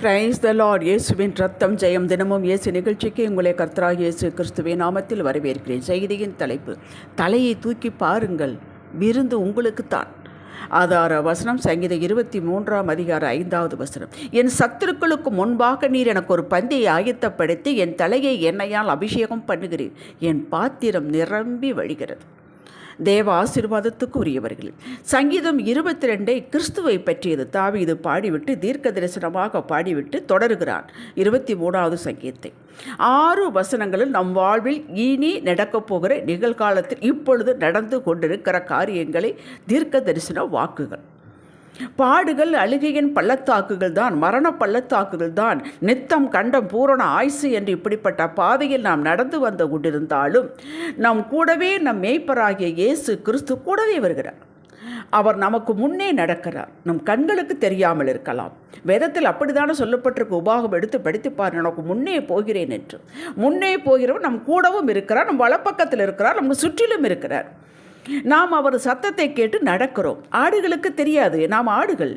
Praise the Lord இயேசுவின் ரத்தம் ஜெயம் தினமும் இயேசு நிகழ்ச்சிக்கு உங்களை கர்த்தராக இயேசு கிறிஸ்துவின் நாமத்தில் வரவேற்கிறேன். செய்தியின் தலைப்பு தலையை தூக்கி பாருங்கள் விருந்து உங்களுக்குத்தான் ஆதார வசனம் சங்கீத இருபத்தி மூன்றாம் அதிகார ஐந்தாவது வசனம். என் சத்துருக்களுக்கு முன்பாக நீர் எனக்கு ஒரு பந்தியை ஆயத்தப்படுத்தி என் தலையை எண்ணெயால் அபிஷேகம் பண்ணுகிறீர். என் பாத்திரம் நிரம்பி வழிகிறது. தேவ ஆசீர்வாதத்துக்கு உரியவர்கள் சங்கீதம் இருபத்தி ரெண்டை கிறிஸ்துவை பற்றியது தாவீது பாடிவிட்டு தீர்க்க தரிசனமாக பாடிவிட்டு தொடருகிறான் இருபத்தி மூணாவது சங்கீதத்தை. ஆறு வசனங்களில் நம் வாழ்வில் இனி நடக்கப் போகிற நிகழ்காலத்தில் இப்பொழுது நடந்து கொண்டிருக்கிற காரியங்களை தீர்க்க தரிசன வாக்குகள். பாடுகள் அழுகையின் பள்ளத்தாக்குகள் தான் மரண பள்ளத்தாக்குகள் தான். நித்தம் கண்டம் பூரண ஆயுசு என்று இப்படிப்பட்ட பாதையில் நாம் நடந்து வந்து கொண்டிருந்தாலும் நம் கூடவே நம் மேய்ப்பராகிய இயேசு கிறிஸ்து கூடவே வருகிறார். அவர் நமக்கு முன்னே நடக்கிறார். நம் கண்களுக்கு தெரியாமல் இருக்கலாம். வேதத்தில் அப்படித்தானே சொல்லப்பட்டிருக்கு உபாகம் எடுத்து படித்துப்பார் எனக்கு முன்னே போகிறேன் என்று. முன்னே போகிறவர் நம் கூடவும் இருக்கிறார் நம் வலப்பக்கத்தில் இருக்கிறார் நமக்கு சுற்றிலும் இருக்கிறார். நாம் அவர் சத்தத்தை கேட்டு நடக்கிறோம். ஆடுகளுக்கு தெரியாது. நாம் ஆடுகள்.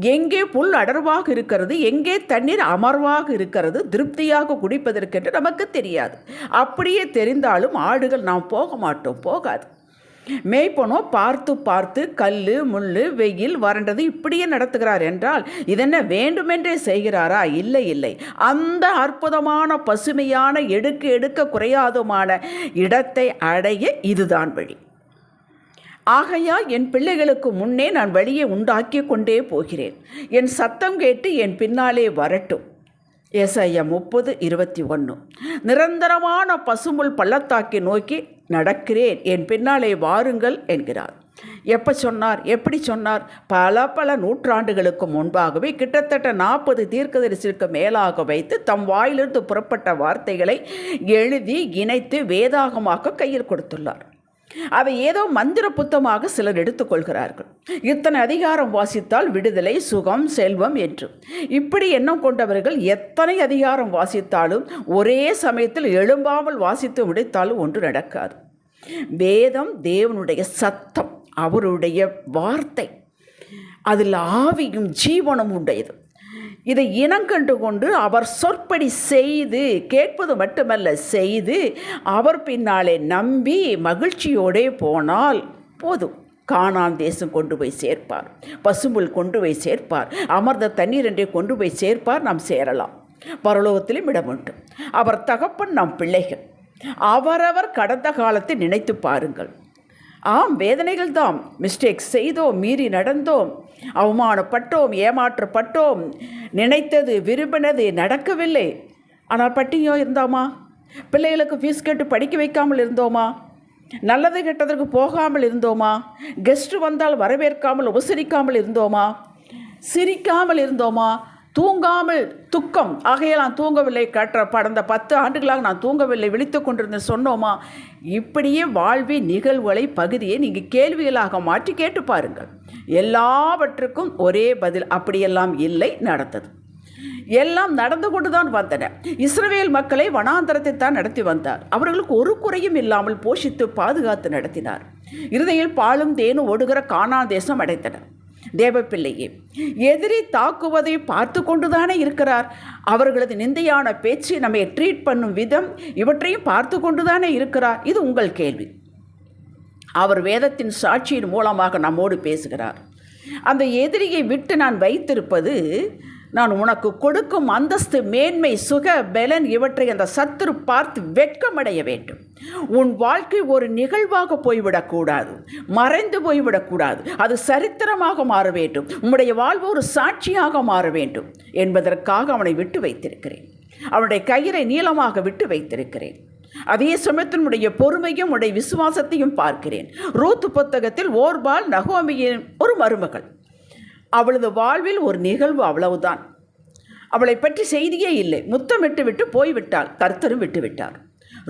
எங்கே புல் அடர்வாக இருக்கிறது எங்கே தண்ணீர் அமர்வாக இருக்கிறது திருப்தியாக குடிப்பதற்கென்று நமக்கு தெரியாது. அப்படியே தெரிந்தாலும் ஆடுகள் நாம் போக மாட்டோம் போகாது. மேய்ப்பனோ பார்த்து பார்த்து கல் முள் வெயில் வறண்டது இப்படியே நடத்துகிறார் என்றால் இதென்ன வேண்டுமென்றே செய்கிறாரா? இல்லை இல்லை. அந்த அற்புதமான பசுமையான எடுக்க எடுக்க குறையாதுமான இடத்தை அடைய இதுதான் வழி. ஆகையா என் பிள்ளைகளுக்கு முன்னே நான் வழியை உண்டாக்கி கொண்டே போகிறேன். என் சத்தம் கேட்டு என் பின்னாலே வரட்டும். ஏசாயா முப்பது இருபத்தி ஒன்று. நிரந்தரமான பசுமுள் பள்ளத்தாக்கை நோக்கி நடக்கிறேன். என் பின்னாலே வாருங்கள் என்கிறார். எப்போ சொன்னார்? எப்படி சொன்னார்? பல பல நூற்றாண்டுகளுக்கு முன்பாகவே கிட்டத்தட்ட நாற்பது தீர்க்கதரிசிக்கு மேலாக வைத்து தம் வாயிலிருந்து புறப்பட்ட வார்த்தைகளை எழுதி இணைத்து வேதாகமாக கையில் கொடுத்துள்ளார். அவை ஏதோ மந்திர புத்தமாக சிலர் எடுத்துக்கொள்கிறார்கள். இத்தனை அதிகாரம் வாசித்தால் விடுதலை சுகம் செல்வம் என்று. இப்படி எண்ணம் கொண்டவர்கள் எத்தனை அதிகாரம் வாசித்தாலும் ஒரே சமயத்தில் எழும்பாமல் வாசித்து முடித்தாலும் ஒன்று நடக்காது. வேதம் தேவனுடைய சத்தம் அவருடைய வார்த்தை. அதில் ஆவியும் ஜீவனும் உடையது. இதை இனங்கண்டு கொண்டு அவர் சொற்படி செய்து கேட்பது மட்டுமல்ல செய்து அவர் பின்னாலே நம்பி மகிழ்ச்சியோடே போனால் போதும். காணான் தேசம் கொண்டு போய் சேர்ப்பார். பசும்புல் கொண்டு போய் சேர்ப்பார். அமர்ந்த தண்ணீர் என்றே கொண்டு போய் சேர்ப்பார். நாம் சேரலாம். பரலோகத்திலும் இடம் உண்டு. அவர் தகப்பன் நம் பிள்ளைகள். அவரவர் கடந்த காலத்தை நினைத்து பாருங்கள். ஆம் வேதனைகள் தாம் மிஸ்டேக் செய்தோம் மீறி நடந்தோம். அவமானப்பட்டோம் ஏமாற்றப்பட்டோம். நினைத்தது விரும்பினது நடக்கவில்லை. ஆனால் பட்டியோ இருந்தோமா? பிள்ளைகளுக்கு ஃபீஸ் கேட்டு படிக்க வைக்காமல் இருந்தோமா? நல்லது கெட்டதற்கு போகாமல் இருந்தோமா? கெஸ்ட்டு வந்தால் வரவேற்காமல் உபசரிக்காமல் இருந்தோமா? சிரிக்காமல் இருந்தோமா? தூங்காமல் துக்கம். ஆகையே நான் தூங்கவில்லை. கற்ற கடந்த பத்து ஆண்டுகளாக நான் தூங்கவில்லை. விழித்து கொண்டிருந்த சொன்னோமா? இப்படியே வாழ்வி நிகழ்வுகளை பகுதியை நீங்கள் கேள்விகளாக மாற்றி கேட்டு பாருங்கள். எல்லாவற்றுக்கும் ஒரே பதில் அப்படியெல்லாம் இல்லை நடந்தது. எல்லாம் நடந்து கொண்டு தான் வந்தன. இஸ்ரவேல் மக்களை வனாந்தரத்தை தான் நடத்தி வந்தார். அவர்களுக்கு ஒரு குறையும் இல்லாமல் போஷித்து பாதுகாத்து நடத்தினார். இறுதியில் பாலும் தேனும் ஓடுகிற காணா தேசம் அடைத்தனர் தேவப்பிள்ளையே எதிரி தாக்குவதை பார்த்து கொண்டுதானே இருக்கிறார். அவர்களது நிந்தையான பேச்சு நம்மை ட்ரீட் பண்ணும் விதம் இவற்றையும் பார்த்து கொண்டுதானே இருக்கிறார். இது உங்கள் கேள்வி. அவர் வேதத்தின் சாட்சியின் மூலமாக நம்மோடு பேசுகிறார். அந்த எதிரியை விட்டு நான் வைத்திருப்பது நான் உனக்கு கொடுக்கும் அந்தஸ்து மேன்மை சுக பலன் இவற்றை அந்த சத்துரு பார்த்து வெட்கமடைய வேண்டும். உன் வாழ்க்கை ஒரு நிகழ்வாக போய்விடக்கூடாது. மறைந்து போய்விடக்கூடாது. அது சரித்திரமாக மாற வேண்டும். உம்முடைய வாழ்வு ஒரு சாட்சியாக மாற வேண்டும் என்பதற்காக அவனை விட்டு வைத்திருக்கிறேன். அவனுடைய கயிறை நீளமாக விட்டு வைத்திருக்கிறேன். அதே சமயத்தினுடைய பொறுமையும் உடைய விசுவாசத்தையும் பார்க்கிறேன். ரூத்து புத்தகத்தில் ஓர்பால் நகோமியின் ஒரு மருமகள். அவளது வாழ்வில் ஒரு நிகழ்வு அவ்வளவுதான். அவளை பற்றி செய்தியே இல்லை. முத்தமிட்டு விட்டு போய்விட்டாள். கர்த்தரும் விட்டுவிட்டார்.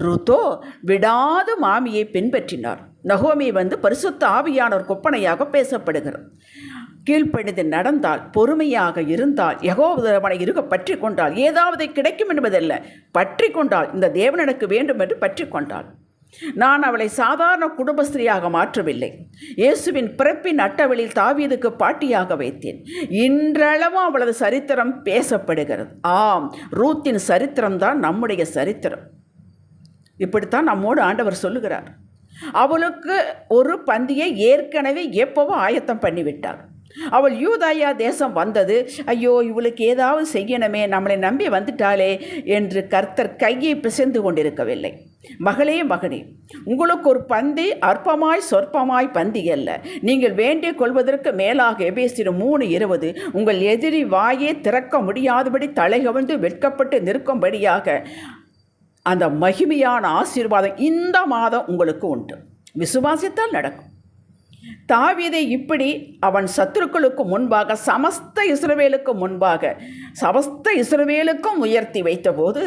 ருத்தோ விடாத மாமியை பின்பற்றினார். நகோமி வந்து பரிசுத்த ஆவியானோர் கொப்பனையாக பேசப்படுகிறார். கீழ்ப்படிந்து நடந்தால் பொறுமையாக இருந்தால் யகோதரவனை இருக்க பற்றி கொண்டால் ஏதாவது கிடைக்கும் என்பதல்ல. பற்றி கொண்டால் இந்த தேவன் எனக்கு வேண்டும் என்று பற்றி கொண்டாள். நான் அவளை சாதாரண குடும்பஸ்திரியாக மாற்றவில்லை. இயேசுவின் பிறப்பின் அட்டவழியில் தாவீதுக்கு பாட்டியாக வைத்தேன். இன்றளவும் அவளது சரித்திரம் பேசப்படுகிறது. ஆம் ரூத்தின் சரித்திரம் தான் நம்முடைய சரித்திரம். இப்படித்தான் நம்மோடு ஆண்டவர் சொல்லுகிறார். அவளுக்கு ஒரு பந்தியை ஏற்கனவே எப்பவும் ஆயத்தம் பண்ணிவிட்டார். அவள் யூதாயா தேசம் வந்தது. ஐயோ இவளுக்கு ஏதாவது செய்யணுமே நம்மளை நம்பி வந்துட்டாளே என்று கர்த்தர் கையை பிசைந்து கொண்டிருக்கவில்லை. மகளே மகனே உங்களுக்கு ஒரு பந்தி அற்பமாய் சொற்பமாய் பந்தி அல்ல. நீங்கள் வேண்டிக் கொள்வதற்கு மேலாக எபேசிரும் மூணு இருபது உங்கள் எதிரி வாயே திறக்க முடியாதபடி தலைகவிழ்ந்து வெட்கப்பட்டு நிற்கும்படியாக அந்த மகிமையான ஆசீர்வாதம் இந்த மாதம் உங்களுக்கு உண்டு. விசுவாசித்தால் நடக்கும். தாவீதை இப்படி அவன் சத்துருக்களுக்கு முன்பாக சமஸ்த இஸ்ரவேலுக்கு முன்பாக சமஸ்த இஸ்ரவேலுக்கும் உயர்த்தி வைத்தபோது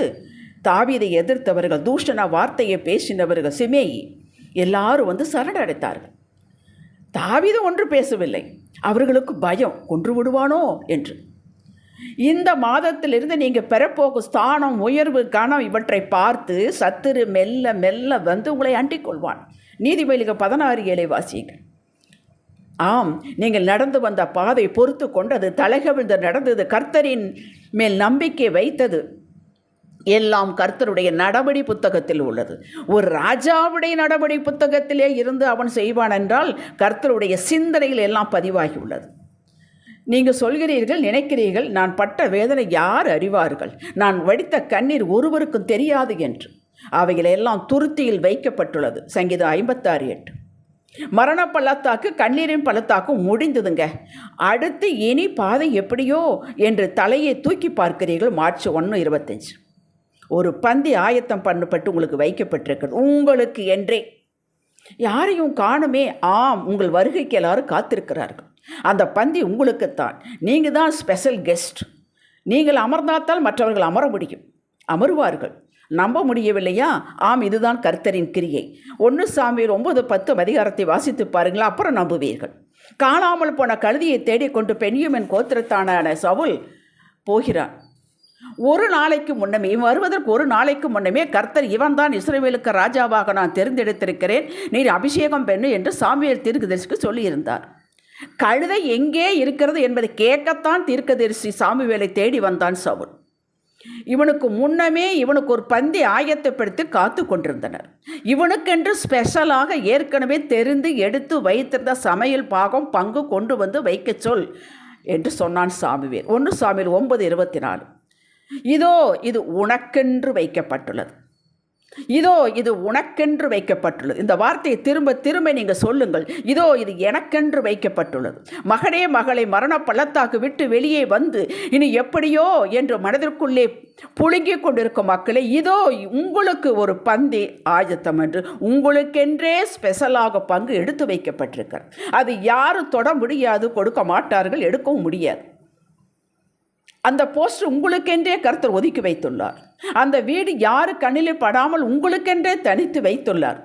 தாவீதை எதிர்த்தவர்கள் தூஷண வார்த்தையை பேசினவர்கள் சிமேயி எல்லாரும் வந்து சரணடைத்தார்கள் தாவீது ஒன்று பேசவில்லை. அவர்களுக்கு பயம் கொன்று விடுவானோ என்று. இந்த மாதத்திலிருந்து நீங்கள் பெறப்போகும் ஸ்தானம் உயர்வு கணம் இவற்றை பார்த்து சத்துரு மெல்ல மெல்ல வந்து உங்களை அண்டிக்கொள்வான். நீதிபதிகள் பதினாறு ஏழை வாசியுங்கள். ஆம் நீங்கள் நடந்து வந்த பாதை பொறுத்து கொண்டது தலைகவிழ்ந்து நடந்தது கர்த்தரின் மேல் நம்பிக்கை வைத்தது. எல்லாம் கர்த்தருடைய நடபடி புத்தகத்தில் உள்ளது. ஒரு ராஜாவுடைய நடபடி புத்தகத்திலே இருந்து அவன் செய்வான் என்றால் கர்த்தருடைய சிந்தனையில் எல்லாம் பதிவாகி உள்ளது. நீங்கள் சொல்கிறீர்கள் நினைக்கிறீர்கள் நான் பட்ட வேதனை யார் அறிவார்கள்? நான் வடித்த கண்ணீர் ஒருவருக்கும் தெரியாது என்று. அவைகளெல்லாம் துருத்தியில் வைக்கப்பட்டுள்ளது. சங்கீதம் ஐம்பத்தாறு எட்டு. மரண பள்ளத்தாக்கு கண்ணீரின் பள்ளத்தாக்கும் முடிந்ததுங்க. அடுத்து இனி பாதை எப்படியோ என்று தலையை தூக்கி பார்க்கிறீர்கள். மார்ச் ஒன்று இருபத்தஞ்சு. ஒரு பந்தி ஆயத்தம் பண்ணப்பட்டு உங்களுக்கு வைக்கப்பட்டிருக்கிறது. உங்களுக்கு என்றே. யாரையும் காணுமே. ஆம் உங்கள் வருகைக்கு எல்லாரும் காத்திருக்கிறார்கள். அந்த பந்தி உங்களுக்குத்தான். நீங்கள் தான் ஸ்பெஷல் கெஸ்ட் நீங்கள் அமர்ந்தாத்தால் மற்றவர்கள் அமர முடியும். அமருவார்கள். நம்ப முடியவில்லையா? ஆம் இதுதான் கர்த்தரின் கிரியை. ஒன்று சாமியில் ஒன்பது பத்து அதிகாரத்தை வாசித்து பாருங்களா அப்புறம் நம்புவீர்கள். காணாமல் போன கழுதியை தேடிக்கொண்டு பெண்யுமென் கோத்திரத்தான சவுல் போகிறான். ஒரு நாளைக்கு முன்னமே இவன் வருவதற்கு ஒரு நாளைக்கு முன்னமே கர்த்தர் இவன் தான் இஸ்ரேவேலுக்கு ராஜாவாக நான் தெரிந்தெடுத்திருக்கிறேன். நீர் அபிஷேகம் பெண்ணு என்று சாமியல் தீர்க்கதரிசிக்கு சொல்லியிருந்தார். கழுதை எங்கே இருக்கிறது என்பதை கேட்கத்தான் தீர்க்கதரிசி சாமுவேலை தேடி வந்தான் சவுல். இவனுக்கு முன்னமே இவனுக்கு ஒரு பந்தி ஆயத்தப்படுத்தி காத்து கொண்டிருந்தனர். இவனுக்கென்று ஸ்பெஷலாக ஏற்கனவே தெரிந்து எடுத்து வைத்திருந்த சமையல் பாகம் பங்கு கொண்டு வந்து வைக்க சொல் என்று சொன்னான் சாமுவேல். ஒன்று சாமியில் ஒன்பது இருபத்தி நாலு. இதோ இது உனக்கென்று வைக்கப்பட்டுள்ளது. இதோ இது உனக்கென்று வைக்கப்பட்டுள்ளது. இந்த வார்த்தையை திரும்ப திரும்ப நீங்கள் சொல்லுங்கள். இதோ இது எனக்கென்று வைக்கப்பட்டுள்ளது. மகனே மகளை மரண பள்ளத்தாக்கு விட்டு வெளியே வந்து இனி எப்படியோ என்று மனதிற்குள்ளே புழுங்கிக் கொண்டிருக்கும் மக்களே இதோ உங்களுக்கு ஒரு பந்தி ஆயத்தம் என்று உங்களுக்கென்றே ஸ்பெஷலாக பங்கு எடுத்து வைக்கப்பட்டிருக்கிறது. அது யாரும் தொட முடியாது கொடுக்க மாட்டார்கள் எடுக்கவும் முடியாது. அந்த போஸ்ட் உங்களுக்கென்றே கருத்தர் ஒதுக்கி வைத்துள்ளார். அந்த வீடு யாரு கண்ணிலே படாமல் உங்களுக்கென்றே தனித்து வைத்துள்ளார்.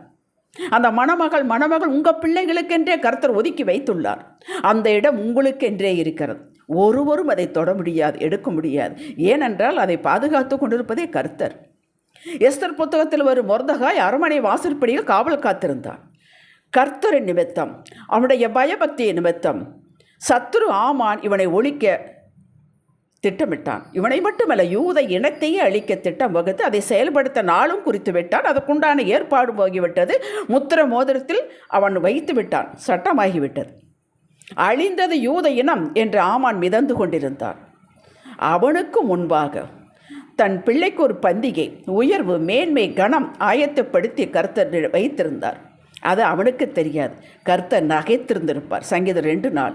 அந்த மணமகள் மணமகள் உங்கள் பிள்ளைகளுக்கென்றே கருத்தர் ஒதுக்கி வைத்துள்ளார். அந்த இடம் உங்களுக்கென்றே இருக்கிறது. ஒருவரும் அதை தொட முடியாது எடுக்க முடியாது. ஏனென்றால் அதை பாதுகாத்து கொண்டிருப்பதே கருத்தர். எஸ்தர் புத்தகத்தில் ஒரு மொர்தகாய் அரமனை வாசற்படியில் காவல் காத்திருந்தார் கர்த்தரின் நிமித்தம் அவனுடைய பயபக்தியின் நிமித்தம் சத்துரு ஆமான் இவனை ஒழிக்க திட்டமிட்டான். இவனை மட்டுமல்ல யூத இனத்தையே அழிக்க திட்டம் வகுத்து அதை செயல்படுத்த நாளும் குறித்து விட்டான். அதற்குண்டான ஏற்பாடும் போகிவிட்டது. முத்திர மோதிரத்தில் அவன் வைத்து விட்டான். சட்டமாகிவிட்டது. அழிந்தது யூத இனம் என்று ஆமான் மிதந்து கொண்டிருந்தான். அவனுக்கு முன்பாக தன் பிள்ளைக்கு ஒரு பந்திகை உயர்வு மேன்மை கணம் ஆயத்தப்படுத்தி கர்த்தர் வைத்திருந்தார். அது அவனுக்கு தெரியாது. கர்த்தர் நகைத்திருந்திருப்பார். சங்கீதம் ரெண்டு நாள்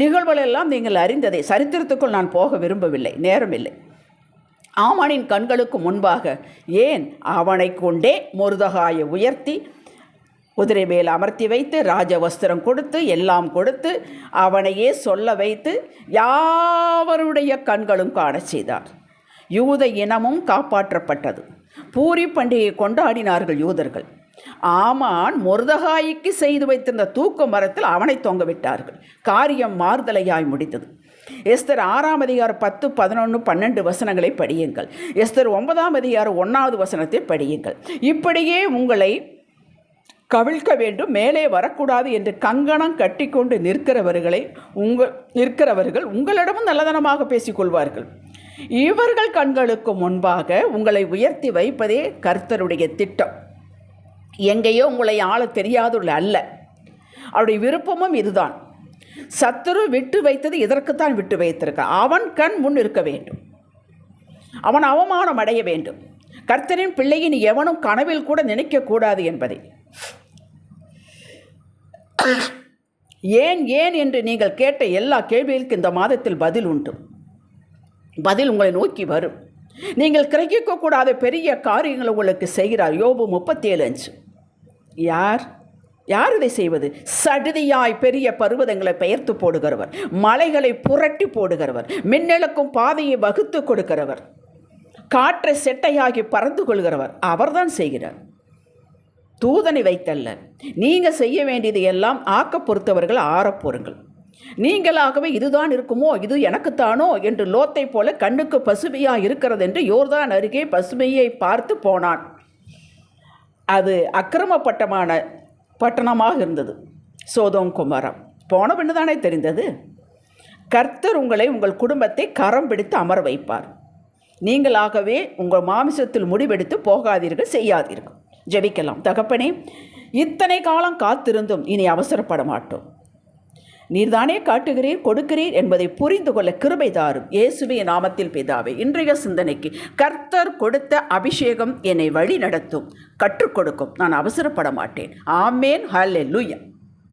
நிகழ்வுகளெல்லாம் நீங்கள் அறிந்ததை சரித்திரத்துக்குள் நான் போக விரும்பவில்லை நேரமில்லை. ஆமானின் கண்களுக்கு முன்பாக ஏன் அவனை கொண்டே முருதகாயை உயர்த்தி குதிரை மேல் அமர்த்தி வைத்து ராஜ வஸ்திரம் கொடுத்து எல்லாம் கொடுத்து அவனையே சொல்ல வைத்து யாவருடைய கண்களும் காணச் செய்தார். யூத இனமும் காப்பாற்றப்பட்டது. பூரி பண்டிகை கொண்டாடினார்கள் யூதர்கள். ஆமான் முருதகாய்க்கு செய்து வைத்திருந்த தூக்க மரத்தில் அவனை தொங்க விட்டார்கள். காரியம் மாறுதலையாய் முடித்தது எஸ்தர் ஆறாம் அதிகாரம் பத்து பதினொன்று பன்னெண்டு வசனங்களை படியுங்கள். எஸ்தர் ஒன்பதாம் அதிகாரம் ஒன்றாவது வசனத்தை படியுங்கள். இப்படியே உங்களை கவிழ்க்க வேண்டும் மேலே வரக்கூடாது என்று கங்கணம் கட்டிக்கொண்டு நிற்கிறவர்களை உங்கள் நிற்கிறவர்கள் உங்களிடமும் நல்லதனமாக பேசிக்கொள்வார்கள். இவர்கள் கண்களுக்கு முன்பாக உங்களை உயர்த்தி வைப்பதே கர்த்தருடைய திட்டம். எங்கேயோ உங்களை ஆள தெரியாதுள்ள அல்ல. அவருடைய விருப்பமும் இதுதான். சத்துரு விட்டு வைத்தது இதற்குத்தான் விட்டு வைத்திருக்க. அவன் கண் முன் இருக்க வேண்டும். அவன் அவமானம் அடைய வேண்டும். கர்த்தரின் பிள்ளையின் எவனும் கனவில் கூட நினைக்கக்கூடாது என்பதை. ஏன் ஏன் என்று நீங்கள் கேட்ட எல்லா கேள்விகளுக்கு இந்த மாதத்தில் பதில் உண்டு. பதில் உங்களை நோக்கி வரும். நீங்கள் கிரகிக்கக்கூடாத பெரிய காரியங்களை உங்களுக்கு செய்கிறார். யோபு முப்பத்தேழு அஞ்சு. யார்? யார் இதை செய்வது? சடுதியாய் பெரிய பருவதங்களை பெயர்த்து போடுகிறவர். மலைகளை புரட்டி போடுகிறவர். மின்னலுக்கும் பாதையை வகுத்து கொடுக்கிறவர். காற்றை செட்டையாகி பறந்து கொள்கிறவர். அவர்தான் செய்கிறார். தூதனை வைத்தல்ல. நீங்கள் செய்ய வேண்டியது எல்லாம் ஆக்க பொறுத்தவர்கள் ஆறப்போருங்கள் நீங்களாகவே இதுதான் இருக்குமோ? இது எனக்குத்தானோ? என்று லோத்தை போல கண்ணுக்கு பசுமையா இருக்கிறது என்று யோர்தான் அருகே பசுமையை பார்த்து போனான். அது அக்கிரமப்பட்டமான பட்டணமாக இருந்தது. சோதோம் குமாரம் போன பின்னு தானே தெரிந்தது? கர்த்தர் உங்களை உங்கள் குடும்பத்தை கரம் பிடித்து அமர வைப்பார். நீங்களாகவே உங்கள் மாமிசத்தில் முடிவெடுத்து போகாதீர்கள் செய்யாதீர்கள். ஜெபிக்கலாம். தகப்பனே இத்தனை காலம் காத்திருந்தும் இனி அவசரப்பட மாட்டோம் நீர்தானே காட்டுகிறீர் கொடுக்கிறீர் என்பதை புரிந்து கொள்ள கிருபை தாரும். இயேசுவே நாமத்தில் பிதாவே இன்றைய சிந்தனைக்கு கர்த்தர் கொடுத்த அபிஷேகம் என்னை வழி நடத்தும் கற்றுக் கொடுக்கும். நான் அவசரப்பட மாட்டேன். ஆமேன். ஹல்லே